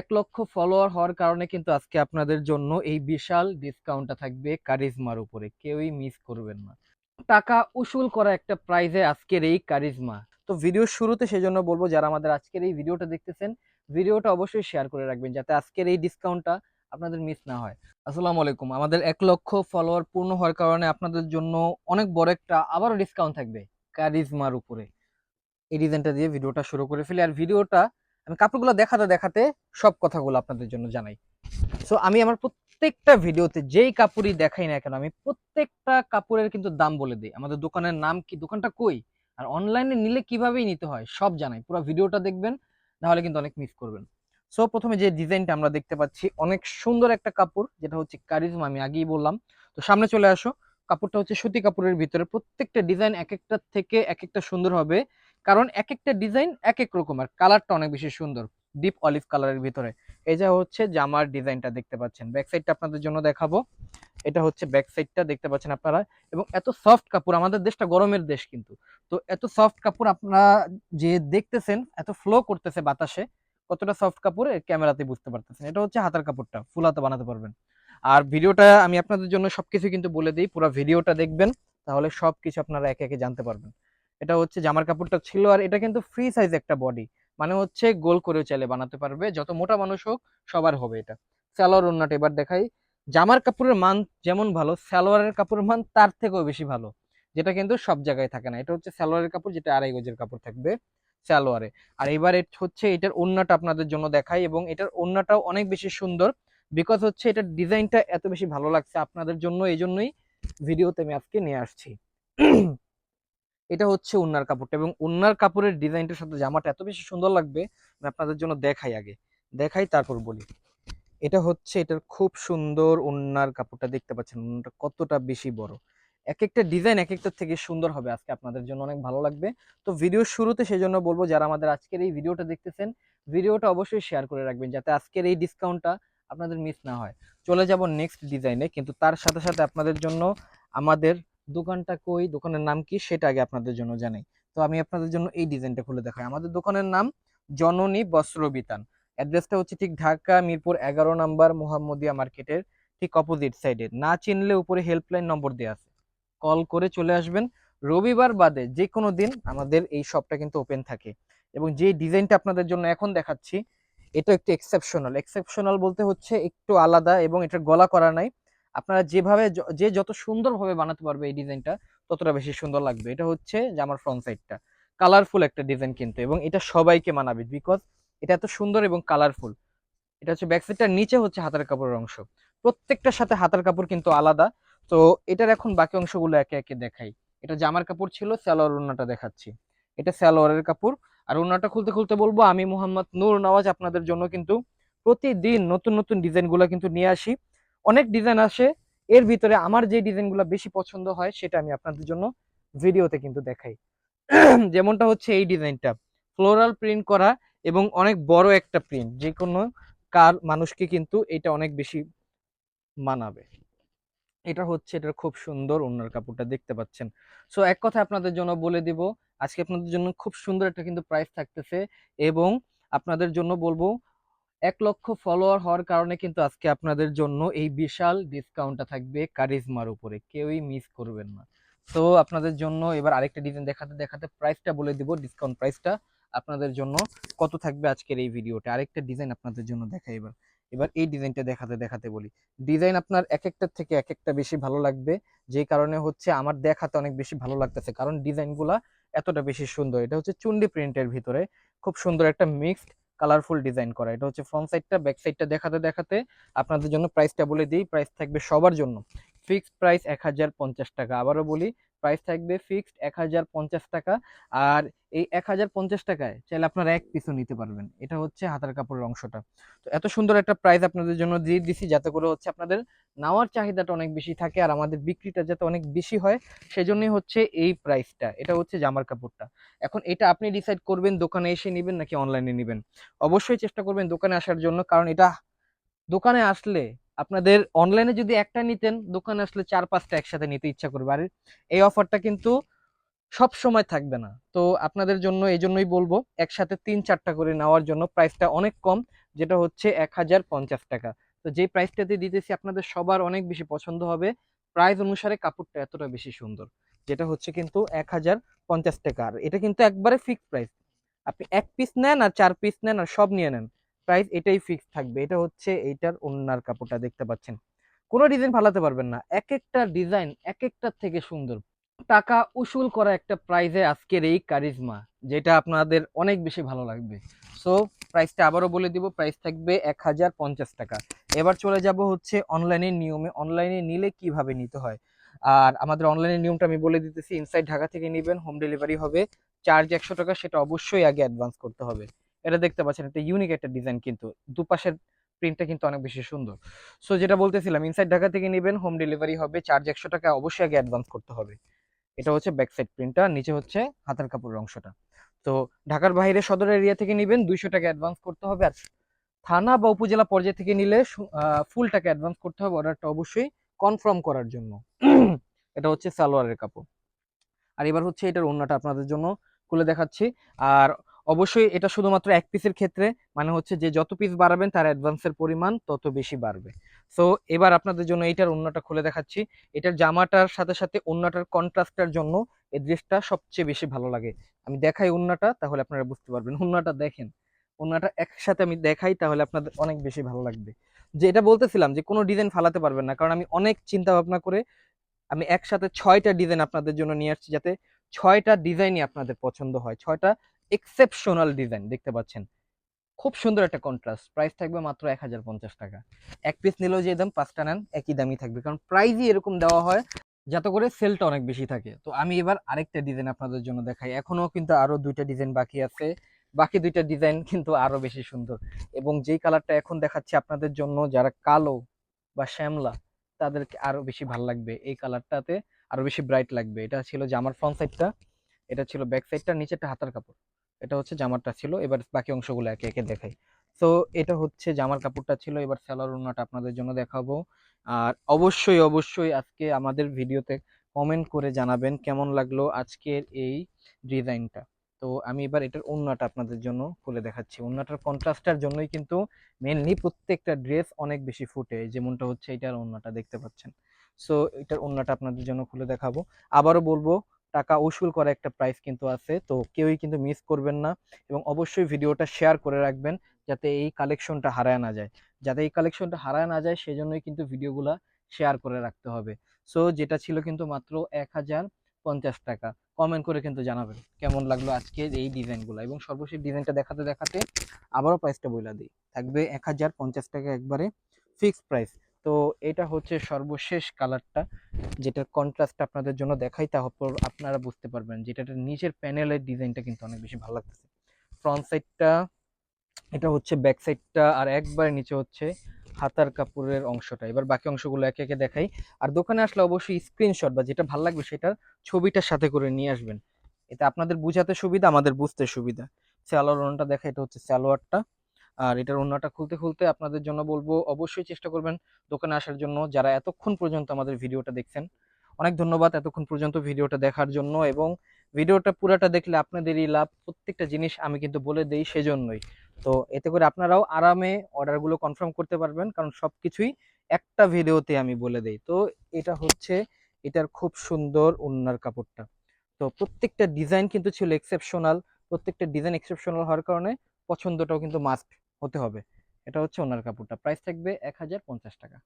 এক লক্ষ ফলোয়ার হওয়ার কারণে কিন্তু আজকে আপনাদের জন্য এই বিশাল ডিসকাউন্টটা থাকবে কারিজমার উপরে। কেউই মিস করবেন না। টাকা উসুল করা একটা প্রাইজে আজকের এই কারিজমা তো ভিডিওর শুরুতে সেজন্য বলব, যারা আমাদের আজকের এই ভিডিওটা দেখতেছেন ভিডিওটা অবশ্যই শেয়ার করে রাখবেন যাতে আজকের এই ডিসকাউন্টটা আপনাদের মিস না হয়। আসসালামু আলাইকুম। আমাদের এক লক্ষ ফলোয়ার পূর্ণ হওয়ার কারণে আপনাদের জন্য অনেক বড় একটা আবারও ডিসকাউন্ট থাকবে কারিজমার উপরে। এই ডিজাইনটা দিয়ে ভিডিওটা শুরু করে ফেলি। আর ভিডিওটা আমি কাপড়গুলো দেখাতে দেখাতে সব কথাগুলো আপনাদের জন্য জানাই। সো আমি আমার প্রত্যেকটা ভিডিওতে যেই কাপড়ই দেখাই না কেন, আমি প্রত্যেকটা কাপড়ের কিন্তু দাম বলে দিই। আমাদের দোকানের নাম কি, দোকানটা কই, আর অনলাইনে নিলে কিভাবেই নিতে হয়, সব জানাই। পুরো ভিডিওটা দেখবেন, নাহলে কিন্তু অনেক মিস করবেন। সো প্রথমে যে ডিজাইনটা আমরা দেখতে পাচ্ছি, অনেক সুন্দর একটা কাপড়, যেটা হচ্ছে কারিজমা আমি আগেই বললাম। তো সামনে চলে আসো, কাপড়টা হচ্ছে সুতি কাপড়ের ভিতরে প্রত্যেকটা ডিজাইন এক একটা থেকে এক একটা সুন্দর হবে। কারণ এক একটা ডিজাইন এক এক রকমের কালারটা অনেক বেশি সুন্দর, ডিপ অলিভ কালারের ভিতরে। এই যা হচ্ছে জামার ডিজাইনটা দেখতে পাচ্ছেন, ব্যাক সাইডটা আপনাদের জন্য দেখাবো। এটা হচ্ছে ব্যাক সাইডটা দেখতে পাচ্ছেন আপনারা। এবং এত সফট কাপড়, আমাদের দেশটা গরমের দেশ কিন্তু। তো এত সফট কাপড় আপনারা যে দেখতেছেন, এত ফ্লো করতেছে বাতাসে, কতটা সফট কাপড় ক্যামেরাতে বুঝতে পারতেছেন। এটা হচ্ছে হাতার কাপড়টা, ফুল হাতা বানাতে পারবেন। আর ভিডিওটা আমি আপনাদের জন্য সবকিছু কিন্তু বলে দিই, পুরো ভিডিওটা দেখবেন, তাহলে সবকিছু আপনারা একে একে জানতে পারবেন। এটা হচ্ছে জামার কাপড়টা ছিল আর এটা কিন্তু ফ্রি সাইজ একটা বডি মানে হচ্ছে গোল করেও চাইলে বানাতে পারবে, যত মোটা মানুষ হোক সবার হবে এটা। সালোয়ার ওন্নাটা এবার দেখাই। জামার কাপড়ের মান যেমন ভালো, সালোয়ারের কাপড়ের মান তার থেকেও বেশি ভালো, যেটা কিন্তু সব জায়গায় থাকে না। এটা হচ্ছে সালোয়ারের কাপড়, যেটা আড়াই গজের কাপড় থাকবে সালোয়ারে। আর এবার হচ্ছে এটার ওন্নাটা আপনাদের জন্য দেখাই এবং এটার ওন্নাটাও অনেক বেশি সুন্দর বিকজ হচ্ছে এটার ডিজাইনটা এত বেশি ভালো লাগছে আপনাদের জন্য এই জন্যই ভিডিওতে আমি আজকে নিয়ে আসছি। এটা হচ্ছে উন্নার কাপড়টা এবং উন্নার কাপড়ের ডিজাইনটার সাথে জামাটা এত বেশি সুন্দর লাগবে, আমি আপনাদের জন্য দেখাই আগে। দেখাই, তারপর বলি। এটা হচ্ছে, এটার খুব সুন্দর উন্নার কাপড়টা দেখতে পাচ্ছেন, উন্নাটা কতটা বেশি বড়। এক একটা ডিজাইন এক একটা থেকে সুন্দর হবে আজকে আপনাদের জন্য, অনেক ভালো লাগবে। তো ভিডিওর শুরুতে সেই জন্য বলব, যারা আমাদের আজকের এই ভিডিওটা দেখতেছেন ভিডিওটা অবশ্যই শেয়ার করে রাখবেন, যাতে আজকের এই ডিসকাউন্টটা আপনাদের মিস না হয়। চলে যাব নেক্সট ডিজাইনে কিন্তু তার সাথে সাথে আপনাদের জন্য আমাদের দোকানটা কই, দোকানের নাম কি সেটা আগে আপনাদের জন্য জানাই। তো আমি আপনাদের জন্য এই ডিজাইনটা খুলে দেখাই। আমাদের দোকানের নাম জননী বস্ত্র বিতান অ্যাড্রেসটা হচ্ছে ঠিক ঢাকা মিরপুর এগারো নাম্বার মোহাম্মদিয়া মার্কেটের ঠিক অপোজিট সাইডে না চিনলে উপরে হেল্পলাইন নম্বর দেওয়া আছে। কল করে চলে আসবেন। রবিবার বাদে যে কোনো দিন আমাদের এই শপটা কিন্তু ওপেন থাকে। এবং যে ডিজাইনটা আপনাদের জন্য এখন দেখাচ্ছি, এটা একটু এক্সেপশনাল এক্সেপশনাল বলতে হচ্ছে একটু আলাদা এবং এটার গলা করা নাই। আপনারা যেভাবে যে যত সুন্দরভাবে বানাতে পারবে এই ডিজাইনটা, ততটা বেশি সুন্দর লাগবে। এটা হচ্ছে জামার ফ্রন্ট সাইডটা কালারফুল একটা ডিজাইন কিন্তু, এবং এটা সবাইকে মানাবে বিকজ এটা এত সুন্দর এবং কালারফুল এটা হচ্ছে ব্যাক সাইডটার নিচে হচ্ছে হাতার কাপড়ের অংশ। প্রত্যেকটার সাথে হাতার কাপড় কিন্তু আলাদা। তো এটার এখন বাকি অংশগুলো একে একে দেখাই। এটা জামার কাপড় ছিল, সালোয়ার ওড়নাটা দেখাচ্ছি। এটা সালোয়ারের কাপড়। আর ওড়নাটা খুলতে খুলতে বলব, আমি মোহাম্মদ নূর নওয়াজ আপনাদের জন্য কিন্তু প্রতিদিন নতুন নতুন ডিজাইনগুলো কিন্তু নিয়ে আসি। অনেক ডিজাইন আসে। এর ভিতরে আমার যে ডিজাইনগুলো বেশি পছন্দ হয়, সেটা আমি আপনাদের জন্য ভিডিওতে কিন্তু দেখাই। যেমনটা হচ্ছে এই ডিজাইনটা ফ্লোরাল প্রিন্ট করা এবং অনেক বড় একটা প্রিন্ট যে কোনো কার, মানুষকে কিন্তু এটা অনেক বেশি মানাবে। এটা হচ্ছে, এটার খুব সুন্দর ওনার কাপড়টা দেখতে পাচ্ছেন। সো এক কথা আপনাদের জন্য বলে দিব, আজকে আপনাদের জন্য খুব সুন্দর একটা কিন্তু প্রাইস থাকতেছে এবং আপনাদের জন্য বলব এক লক্ষ ফলোয়ার হওয়ার কারণে কিন্তু আজকে আপনাদের জন্য এই বিশাল ডিসকাউন্টটা থাকবে কারিজমার উপরে। কেউই মিস করবেন না। তো আপনাদের জন্য এবার আরেকটা ডিজাইন দেখাতে দেখাতে প্রাইসটা বলে দিব ডিসকাউন্ট প্রাইসটা আপনাদের জন্য কত থাকবে আজকের এই ভিডিওটা আরেকটা ডিজাইন আপনাদের জন্য দেখাই এবার। এবার এই ডিজাইনটা দেখাতে দেখাতে বলি। ডিজাইন আপনার এক একটার থেকে এক একটা বেশি ভালো লাগবে। যে কারণে হচ্ছে আমার দেখাতে অনেক বেশি ভালো লাগতেছে। কারণ ডিজাইনগুলা এতটা বেশি সুন্দর। এটা হচ্ছে চুন্ডি প্রিন্টের ভিতরে। খুব সুন্দর একটা মিক্সড কালারফুল ডিজাইন করা। এটা হচ্ছে ফ্রন্ট সাইডটা ব্যাক সাইডটা দেখাতে দেখাতে আপনাদের জন্য প্রাইসটা বলে দিই। প্রাইস থাকবে সবার জন্য। ফিক্সড প্রাইস এক হাজার পঞ্চাশ টাকা। আবারও বলি প্রাইস থাকবে ফিক্সড এক হাজার পঞ্চাশ টাকা। আর এই এক হাজার পঞ্চাশ টাকায় চাইলে আপনারা এক পিসও নিতে পারবেন। এটা হচ্ছে হাতার কাপড়ের অংশটা। তো এত সুন্দর একটা প্রাইস আপনাদের জন্য দিয়ে দিছি, যাতে করে হচ্ছে আপনাদের নেওয়ার চাহিদাটা অনেক বেশি থাকে আর আমাদের বিক্রিটা যাতে অনেক বেশি হয়, সেজন্যই হচ্ছে এই প্রাইসটা এটা হচ্ছে জামার কাপড়টা। এখন এটা আপনি ডিসাইড করবেন দোকানে এসে নেবেন নাকি অনলাইনে নেবেন। অবশ্যই চেষ্টা করবেন দোকানে আসার জন্য, কারণ এটা দোকানে আসলে আপনাদের অনলাইনে যদি একটা নিতেন, দোকানে আসলে চার পাঁচটা একসাথে নিতে ইচ্ছা করবে। আর এই অফারটা কিন্তু সব সময় থাকবে না। তো আপনাদের জন্য, এই জন্যই বলব, একসাথে তিন চারটা করে নেওয়ার জন্য প্রাইসটা অনেক কম, যেটা হচ্ছে এক হাজার পঞ্চাশ টাকা। তো যে প্রাইসটাতে দিতেছি আপনাদের সবার অনেক বেশি পছন্দ হবে। প্রাইস অনুসারে কাপড়টা এতটা বেশি সুন্দর, যেটা হচ্ছে কিন্তু এক হাজার পঞ্চাশ টাকা। আর এটা কিন্তু একবারে ফিক্সড প্রাইস আপনি এক পিস নেন আর চার পিস নেন আর সব নিয়ে নেন। প্রাইস এটাই ফিক্স থাকবে। এটা হচ্ছে এইটার ওন্নার কাপড়টা দেখতে পাচ্ছেন। কোনো ডিজাইন ফালাতে পারবেন না। এক একটা ডিজাইন এক একটার থেকে সুন্দর। টাকা উসুল করা একটা প্রাইজে আজকের এই কারিজমা, যেটা আপনাদের অনেক বেশি ভালো লাগবে। সো প্রাইসটা আবারও বলে দিব প্রাইস থাকবে এক হাজার পঞ্চাশ টাকা। এবার চলে যাব হচ্ছে অনলাইনের নিয়মে। অনলাইনে নিলে কীভাবে নিতে হয়? আর আমাদের অনলাইনের নিয়মটা আমি বলে দিতেছি ইনসাইড ঢাকা থেকে নেবেন হোম ডেলিভারি হবে। চার্জ একশো টাকা, সেটা অবশ্যই আগে অ্যাডভান্স করতে হবে। এটা দেখতে পাচ্ছেন এটা ইউনিক একটা ডিজাইন কিন্তু। দুপাশের প্রিন্টটা কিন্তু অনেক বেশি সুন্দর। সো যেটা বলতেছিলাম ইনসাইড ঢাকা থেকে নেবেন হোম ডেলিভারি হবে চার্জ একশো টাকা অবশ্যই আগে অ্যাডভান্স করতে হবে। এটা হচ্ছে ব্যাক সাইড প্রিন্টটা নিচে হচ্ছে হাতের কাপড়ের অংশটা। তো ঢাকার বাইরে সদর এরিয়া থেকে নেবেন দুইশো টাকা অ্যাডভান্স করতে হবে। আর থানা বা উপজেলা পর্যায় থেকে নিলে ফুল টাকা অ্যাডভান্স করতে হবে অর্ডারটা অবশ্যই কনফার্ম করার জন্য। এটা হচ্ছে সালোয়ারের কাপড়। আর এবার হচ্ছে এটার ওন্নাটা আপনাদের জন্য খুলে দেখাচ্ছি। আর অবশ্যই এটা শুধুমাত্র এক পিসের ক্ষেত্রে মানে হচ্ছে যে যত পিস বাড়াবেন তার অ্যাডভান্সের পরিমাণ তত বেশি বাড়বে। সো এবার আপনাদের জন্য এইটার অন্যটা খুলে দেখাচ্ছি। এটার জামাটার সাথে সাথে ওন্নাটার কন্ট্রাস্টের জন্য এই ড্রেসটা সবচেয়ে বেশি ভালো লাগে। আমি দেখাই ওন্নাটা তাহলে আপনারা বুঝতে পারবেন। ওন্নাটা দেখেন। ওন্নাটা একসাথে আমি দেখাই, তাহলে আপনাদের অনেক বেশি ভালো লাগবে। যে এটা বলতেছিলাম যে, কোনো ডিজাইন ফালাতে পারবেন না। কারণ আমি অনেক চিন্তা ভাবনা করে আমি একসাথে ছয়টা ডিজাইন আপনাদের জন্য নিয়ে আসছি, যাতে ছয়টা ডিজাইনই আপনাদের পছন্দ হয়। ছয়টা এক্সেপশনাল ডিজাইন, দেখতে পাচ্ছেন। খুব সুন্দর একটা কন্ট্রাস্ট প্রাইস থাকবে মাত্র এক হাজার পঞ্চাশ টাকা। এক পিস নিলেও যে দাম, পাঁচটা নেন, একই দামই থাকবে। কারণ প্রাইজই এরকম দেওয়া হয় যাতে করে সেলটা অনেক বেশি থাকে। তো আমি এবার আরেকটা ডিজাইন আপনাদের জন্য দেখাই। এখনও কিন্তু আরও দুইটা ডিজাইন বাকি আছে। বাকি দুইটা ডিজাইন কিন্তু আরও বেশি সুন্দর। এবং যেই কালারটা এখন দেখাচ্ছি আপনাদের জন্য, যারা কালো বা শ্যামলা, তাদেরকে আরও বেশি ভালো লাগবে এই কালারটাতে আরও বেশি ব্রাইট লাগবে। এটা ছিল জামার ফ্রন্ট সাইডটা এটা ছিল ব্যাক সাইডটা নিচেটা হাতার কাপড়। এটা হচ্ছে জামারটা ছিল। এবার বাকি অংশগুলো একে একে দেখাই। তো এটা হচ্ছে জামার কাপড়টা ছিল। এবার সেলার ওড়নাটা আপনাদের জন্য দেখাবো। আর অবশ্যই অবশ্যই আজকে আমাদের ভিডিওতে কমেন্ট করে জানাবেন কেমন লাগল আজকের এই ডিজাইনটা তো আমি এবার এটার ওড়নাটা আপনাদের জন্য খুলে দেখাচ্ছি। ওড়নাটার কন্ট্রাস্টার জন্যই কিন্তু মেনলি প্রত্যেকটা ড্রেস অনেক বেশি ফুটে। যেমনটা হচ্ছে এটার ওড়নাটা দেখতে পাচ্ছেন। সো এটার ওড়নাটা আপনাদের জন্য খুলে দেখাবো। আবারও বলব টাকা উসুল করা একটা প্রাইস কিন্তু আছে। তো কেউই কিন্তু মিস করবেন না এবং অবশ্যই ভিডিওটা শেয়ার করে রাখবেন যাতে এই কালেকশনটা হারায় না যায়। যাতে এই কালেকশনটা হারায় না যায় সেজন্যই কিন্তু ভিডিওগুলা শেয়ার করে রাখতে হবে। সো যেটা ছিল কিন্তু মাত্র এক হাজার পঞ্চাশ টাকা। কমেন্ট করে কিন্তু জানাবেন কেমন লাগল আজকের এই ডিজাইনগুলো এবং সর্বশেষ ডিজাইনটা দেখাতে দেখাতে আবারও প্রাইসটা বইলা দিই। থাকবে এক হাজার পঞ্চাশ টাকা একবারে ফিক্সড প্রাইস তো এটা হচ্ছে সর্বশেষ কালারটা। যেটার কন্ট্রাস্ট আপনাদের জন্য দেখাই, তারপর আপনারা বুঝতে পারবেন যেটার নিচের প্যানেলের ডিজাইনটা কিন্তু অনেক বেশি ভালো লাগতেছে। ফ্রন্ট সাইডটা এটা হচ্ছে ব্যাক সাইডটা আর একবার নিচে হচ্ছে হাতার কাপড়ের অংশটা। এবার বাকি অংশগুলো একে একে দেখাই। আর দোকানে আসলে অবশ্যই স্ক্রিনশট বা যেটা ভালো লাগবে সেটার ছবিটার সাথে করে নিয়ে আসবেন। এতে আপনাদের বুঝাতে সুবিধা, আমাদের বুঝতে সুবিধা। সালোয়ার ওনাটা দেখা, এটা হচ্ছে সালোয়ারটা। আর এটার ওনাটা খুলতে খুলতে আপনাদের জন্য বলব, অবশ্যই চেষ্টা করবেন দোকানে আসার জন্য। যারা এতক্ষণ পর্যন্ত আমাদের ভিডিওটা দেখছেন, অনেক ধন্যবাদ এতক্ষণ পর্যন্ত ভিডিওটা দেখার জন্য এবং ভিডিওটা পুরাটা দেখলে আপনাদেরই লাভ। প্রত্যেকটা জিনিস আমি কিন্তু বলে দেই সেজন্যই। তো এতে করে আপনারাও আরামে অর্ডারগুলো কনফার্ম করতে পারবেন, কারণ সব কিছুই একটা ভিডিওতে আমি বলে দেই। তো এটা হচ্ছে, এটার খুব সুন্দর ওন্নার কাপড়টা। তো প্রত্যেকটা ডিজাইন কিন্তু ছিল এক্সেপশনাল প্রত্যেকটা ডিজাইন এক্সেপশনাল হওয়ার কারণে পছন্দটাও কিন্তু মাস্ট হতে হবে। এটা হচ্ছে ওনার কাপড়টা। প্রাইস থাকবে এক হাজার পঞ্চাশ টাকা।